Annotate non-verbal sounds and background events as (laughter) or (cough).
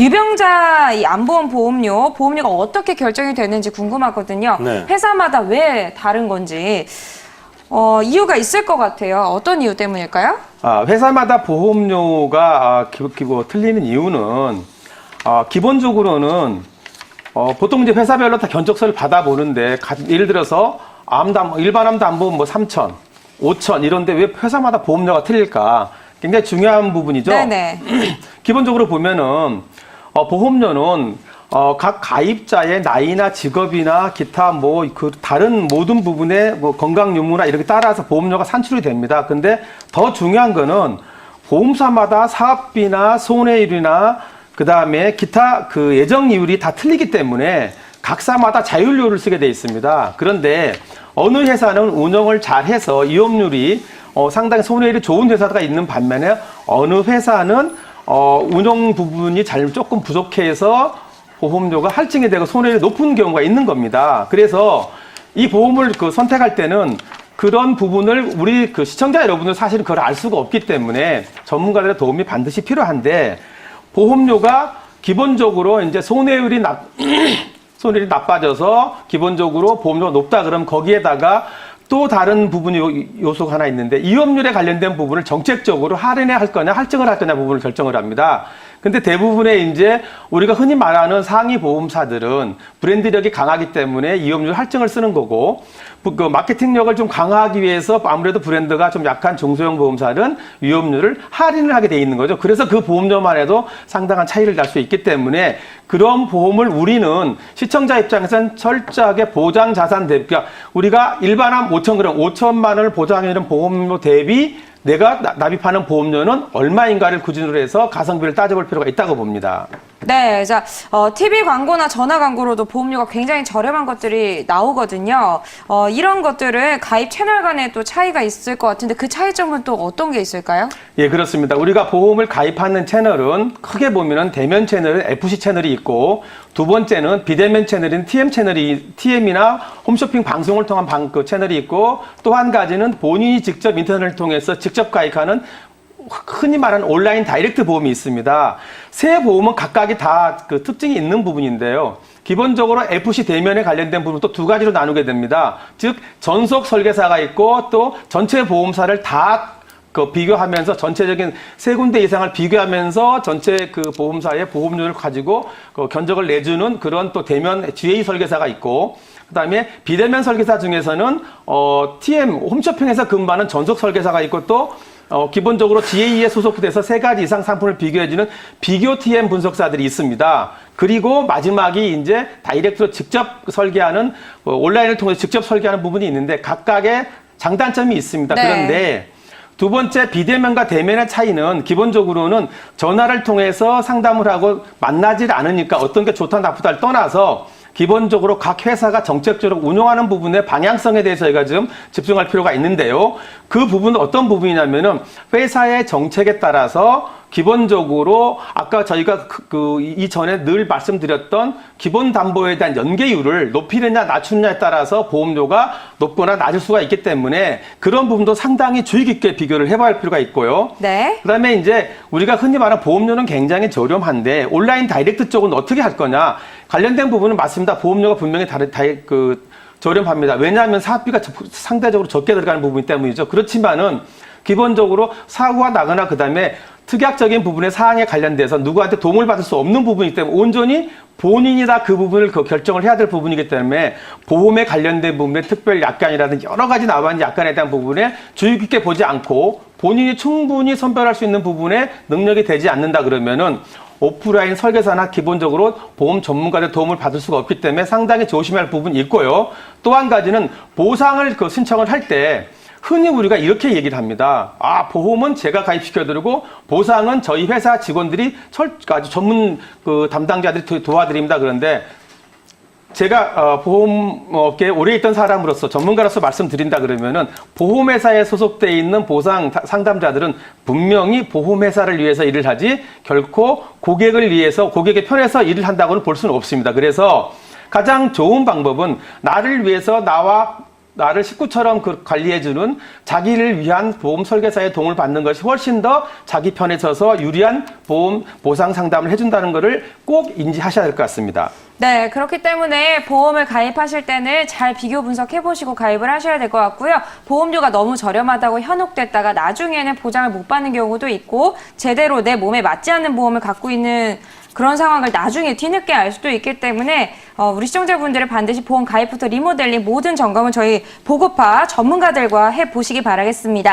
유병자 이 안보험 보험료, 보험료가 어떻게 결정이 되는지 궁금하거든요. 네. 회사마다 왜 다른 건지 어, 이유가 있을 것 같아요. 어떤 이유 때문일까요? 아, 회사마다 보험료가 아, 기, 기, 뭐, 틀리는 이유는 아, 기본적으로는 어, 보통 이제 회사별로 다 견적서를 받아보는데 가- 예를 들어서 암담 일반 암담보험 뭐 3천, 5천 이런데 왜 회사마다 보험료가 틀릴까? 굉장히 중요한 부분이죠. 네네. (clears throat) 기본적으로 보면은 어, 보험료는 어, 각 가입자의 나이나 직업이나 기타 뭐 그 다른 모든 부분의 뭐 건강 유무나 이렇게 따라서 보험료가 산출이 됩니다. 근데 더 중요한 거는 보험사마다 사업비나 손해율이나 그 다음에 기타 그 예정 이율이 다 틀리기 때문에 각사마다 자율료를 쓰게 돼 있습니다. 그런데 어느 회사는 운영을 잘해서 이용률이 어, 상당히 손해율이 좋은 회사가 있는 반면에 어느 회사는 어, 운영 부분이 잘 조금 부족해서 보험료가 할증이 되고 손해율이 높은 경우가 있는 겁니다. 그래서 이 보험을 그 선택할 때는 그런 부분을 우리 그 시청자 여러분들 사실은 그걸 알 수가 없기 때문에 전문가들의 도움이 반드시 필요한데 보험료가 기본적으로 이제 손해율이 나, (clears throat) 손해율이 나빠져서 기본적으로 보험료가 높다 그러면 거기에다가 또 다른 부분이 요- 요소가 하나 있는데 이업률에 관련된 부분을 정책적으로 할인을 할 거냐 할증을 할 거냐 부분을 결정을 합니다. 근데 대부분의 이제 우리가 흔히 말하는 상위 보험사들은 브랜드력이 강하기 때문에 이업률 할증을 쓰는 거고 부- 그 마케팅력을 좀 강화하기 위해서 아무래도 브랜드가 좀 약한 중소형 보험사는 위험률을 할인을 하게 돼 있는 거죠. 그래서 그 보험료만 해도 상당한 차이를 날 수 있기 때문에 그런 보험을 우리는 시청자 입장에서는 철저하게 보장 자산 대비, 그러니까 우리가 일반암 5천 그럼 5천만 원을 보장해주는 보험료 대비 내가 나- 납입하는 보험료는 얼마인가를 기준으로 해서 가성비를 따져볼 필요가 있다고 봅니다. 네, 자, 어, TV 광고나 전화 광고로도 보험료가 굉장히 저렴한 것들이 나오거든요. 어, 이런 것들은 가입 채널 간에 또 차이가 있을 것 같은데 그 차이점은 또 어떤 게 있을까요? 예, 그렇습니다. 우리가 보험을 가입하는 채널은 크게 보면은 대면 채널은 FC 채널이 있고 두 번째는 비대면 채널인 TM 채널이 TM이나 홈쇼핑 방송을 통한 방, 그 채널이 있고 또 한 가지는 본인이 직접 인터넷을 통해서 직접 가입하는 흔히 말하는 온라인 다이렉트 보험이 있습니다. 세 보험은 각각이 다 그 특징이 있는 부분인데요. 기본적으로 FC 대면에 관련된 부분 또 두 가지로 나누게 됩니다. 즉 전속 설계사가 있고 또 전체 보험사를 다 그 비교하면서 전체적인 세 군데 이상을 비교하면서 전체 그 보험사의 보험료를 가지고 그 견적을 내주는 그런 또 대면 GA 설계사가 있고 그다음에 비대면 설계사 중에서는 어 TM 홈쇼핑에서 근무하는 전속 설계사가 있고 또 어, 기본적으로 GA에 소속돼서 세 가지 이상 상품을 비교해주는 비교 TM 분석사들이 있습니다. 그리고 마지막이 이제 다이렉트로 직접 설계하는 어, 온라인을 통해서 직접 설계하는 부분이 있는데 각각의 장단점이 있습니다. 네. 그런데 두 번째 비대면과 대면의 차이는 기본적으로는 전화를 통해서 상담을 하고 만나질 않으니까 어떤 게 좋다 나쁘다를 떠나서 기본적으로 각 회사가 정책적으로 운영하는 부분의 방향성에 대해서 저희가 좀 집중할 필요가 있는데요. 그 부분은 어떤 부분이냐면은 회사의 정책에 따라서 기본적으로 아까 저희가 그, 그 이전에 늘 말씀드렸던 기본 담보에 대한 연계율을 높이느냐 낮추느냐에 따라서 보험료가 높거나 낮을 수가 있기 때문에 그런 부분도 상당히 주의 깊게 비교를 해봐야 할 필요가 있고요. 네. 그다음에 이제 우리가 흔히 말하는 보험료는 굉장히 저렴한데 온라인 다이렉트 쪽은 어떻게 할 거냐 관련된 부분은 맞습니다. 보험료가 분명히 다른 다이 그 저렴합니다. 왜냐하면 사업비가 저- 상대적으로 적게 들어가는 부분 때문이죠. 그렇지만은 기본적으로 사고가 나거나 그다음에 특약적인 부분의 사항에 관련돼서 누구한테 도움을 받을 수 없는 부분이기 때문에 온전히 본인이 다 그 부분을 그 결정을 해야 될 부분이기 때문에 보험에 관련된 부분에 특별 약관이라든지 여러 가지 나와 있는 약관에 대한 부분에 주의 깊게 보지 않고 본인이 충분히 선별할 수 있는 부분에 능력이 되지 않는다 그러면은 오프라인 설계사나 기본적으로 보험 전문가의 도움을 받을 수가 없기 때문에 상당히 조심해야 할 부분이 있고요. 또 한 가지는 보상을 그 신청을 할 때 흔히 우리가 이렇게 얘기를 합니다. 아, 보험은 제가 가입시켜드리고 보상은 저희 회사 직원들이 철, 아주 전문 그 담당자들이 도- 도와드립니다. 그런데 제가 어, 보험업계에 오래 있던 사람으로서 전문가로서 말씀드린다 그러면은 보험회사에 소속돼 있는 보상 타- 상담자들은 분명히 보험회사를 위해서 일을 하지 결코 고객을 위해서 고객의 편에서 일을 한다고는 볼 수는 없습니다. 그래서 가장 좋은 방법은 나를 위해서 나와 나를 식구처럼 그 관리해주는 자기를 위한 보험 설계사의 도움을 받는 것이 훨씬 더 자기 편에 서서 유리한 보험 보상 상담을 해준다는 것을 꼭 인지하셔야 될 것 같습니다. 네, 그렇기 때문에 보험을 가입하실 때는 잘 비교 분석해 보시고 가입을 하셔야 될 것 같고요. 보험료가 너무 저렴하다고 현혹됐다가 나중에는 보장을 못 받는 경우도 있고 제대로 내 몸에 맞지 않는 보험을 갖고 있는 그런 상황을 나중에 뒤늦게 알 수도 있기 때문에 어, 우리 시청자분들은 반드시 보험 가입부터 리모델링 모든 점검은 저희 보고파 전문가들과 해 보시기 바라겠습니다.